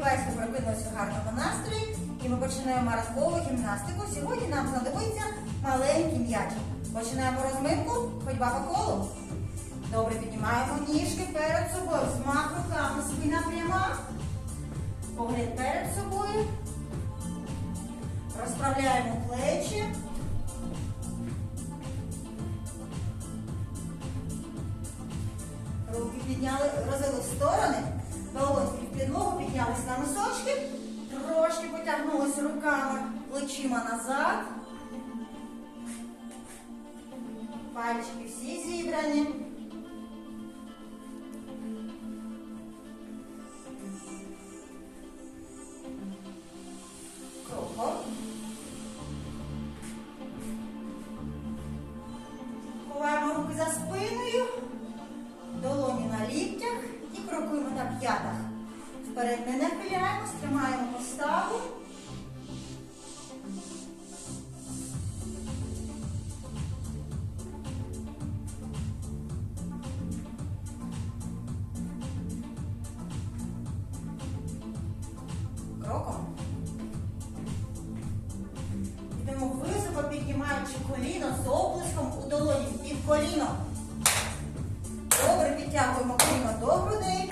Сподіваюся, в гарному настрої. І ми починаємо ранкову гімнастику. Сьогодні нам знадобиться маленький м'ячик. Починаємо розминку, ходьба по колу. Добре, піднімаємо ніжки перед собою. Змах руками, спина пряма. Погляд перед собою. Розправляємо плечі. Руки підняли, розвели в сторони. Долоньки в підлогу піднялись на носочки. Трошки потягнулись руками, плечима назад. Пальчики всі зібрані. П'ятах. Вперед не нахиляємось, тримаємо поставу. Кроком. Йдемо високо, піднімаючи коліно з у долоні під коліном. Добре підтягуємо коліно до грудей.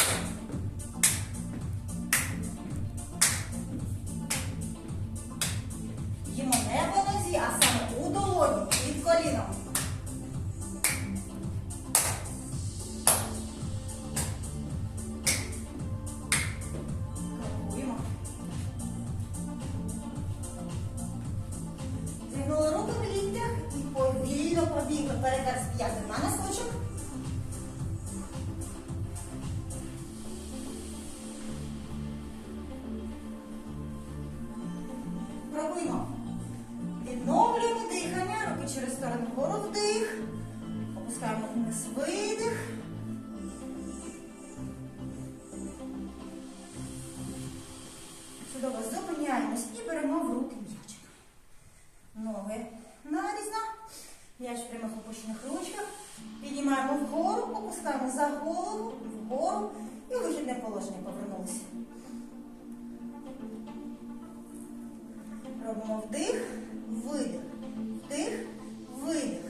Опускаємо вниз видих. Чудово, зупиняємось і беремо в руки м'ячик. Ноги нарізно. М'яч в прямих опущених ручках. Піднімаємо вгору, опускаємо за голову, вгору і у вихідне положення повернулися. Робимо вдих, видих, вдих, видих.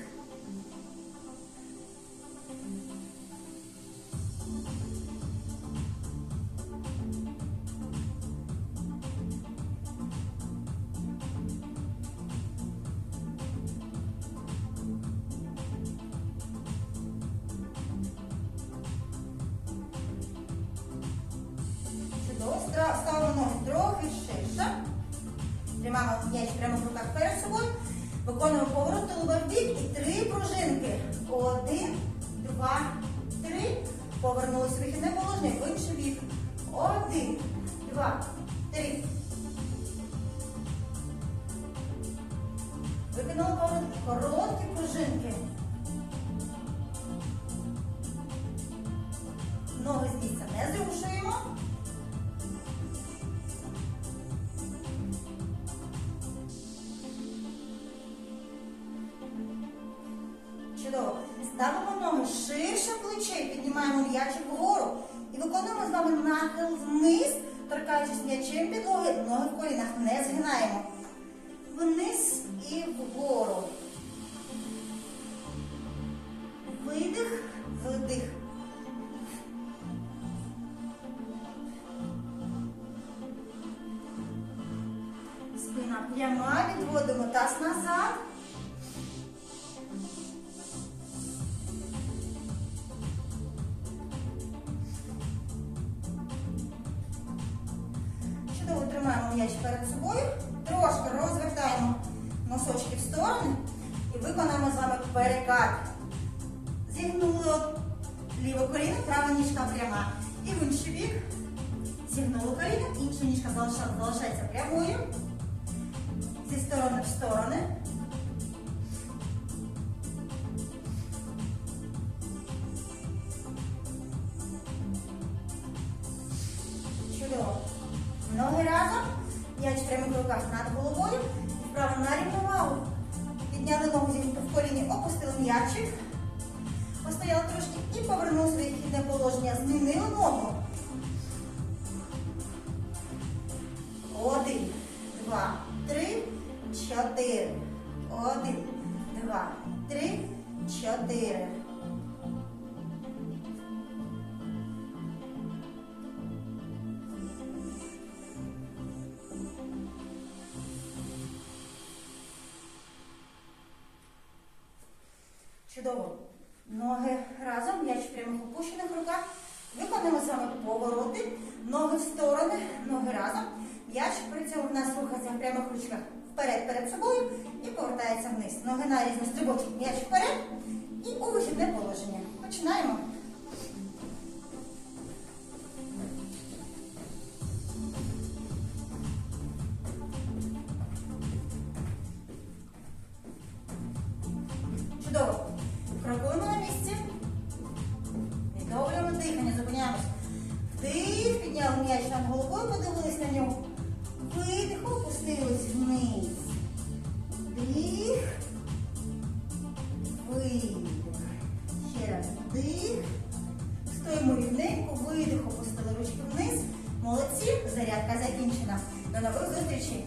Тримаємо м'яч прямо в руках перед собою. Виконуємо поворот тулуба в бік і три пружинки. Один, два, три. Повернулися в вихідне положення в інший бік. Один, два, три. Викинули поворот. Короткі пружинки. Чудово. Ставимо ноги ширше плечей, піднімаємо м'ячик вгору і виконуємо з вами нахил вниз, торкаючись м'ячем підлоги, ноги в колінах не згинаємо. Вниз і вгору. Видих, вдих. Спина пряма, відводимо таз назад. Чудово тримаємо м'яч перед собою, трошки розвертаємо носочки в сторони і виконаємо з вами перекат. Зігнули ліве коліно, права ніжка пряма. І в інший бік. Зігнули коліно, інша ніжка залишається прямою. Зі сторони в сторони. Чудово. Ноги разом. М'яч прямий прямих руках над головою. Вправо на рівновагу. Підняли ногу в коліні, опустили м'ячик. Постояли трошки і повернули своє хідне положення. Змінили ногу. Один, два, три, чотири. Один, два, три, чотири. Чудово. Ноги разом, м'яч в прямих опущених руках. Виконуємо з вами повороти, ноги в сторони, ноги разом. М'яч при цьому в нас рухається в прямих ручках вперед перед собою і повертається вниз. Ноги нарізно, стрибочок, м'яч вперед і у вихідне положення. Починаємо. М'яч там головою, подивились на нього. Видих, опустились вниз. Дих. Видих. Ще раз. Дих. Стоїмо рівненько, видих, опустили ручки вниз. Молодці. Зарядка закінчена. До нових зустрічей.